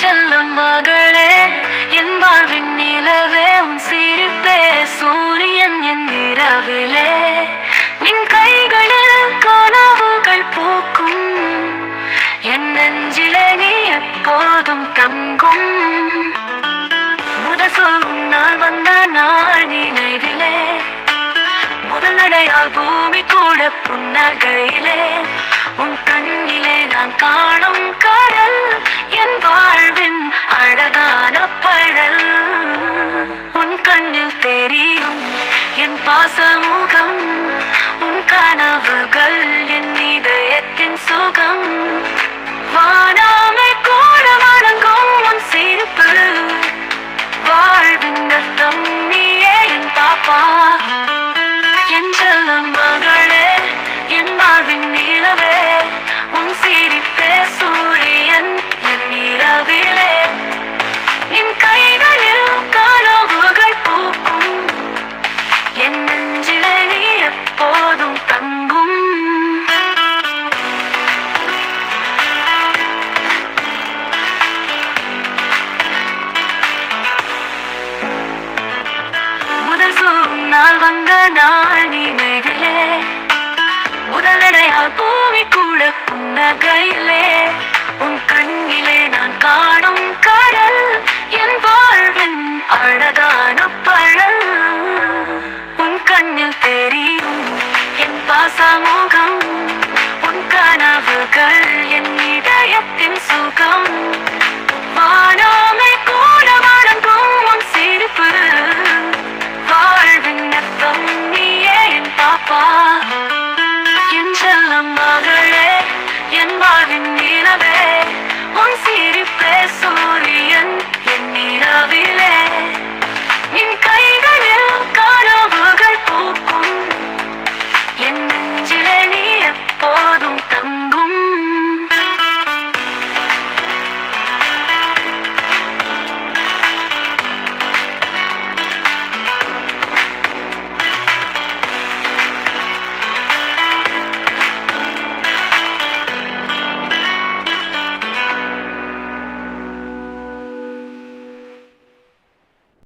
செல்ல மகளே என் வாழ்வின் நிலவே உன் சிரிப்பே. சூரியன் என் இரவிலே நின் கைகளில் கனவுகள் பூக்கும். என் நெஞ்சிலே நீ எப்போதும் தங்கும். முதல் சொல் உன்னால் வந்த நாள் நினைவிலே முதல் நடையால் பூமி கூட புன்னகையிலே. உன் கண்ணிலே நான் காணும் கடல் என் வாழ் தெரியும். என் பாசமுகம் நாள் நினைவிலே முதலடையால் பூமி கூட புன்னகையிலே உன் கண்ணிலே நான் காணும் கடல் என் வாழ்வின் அழகான பழல். உன் கண்ணில் தெரியும் என் உன் கனவுகள் என் இதயத்தின் சுகம்.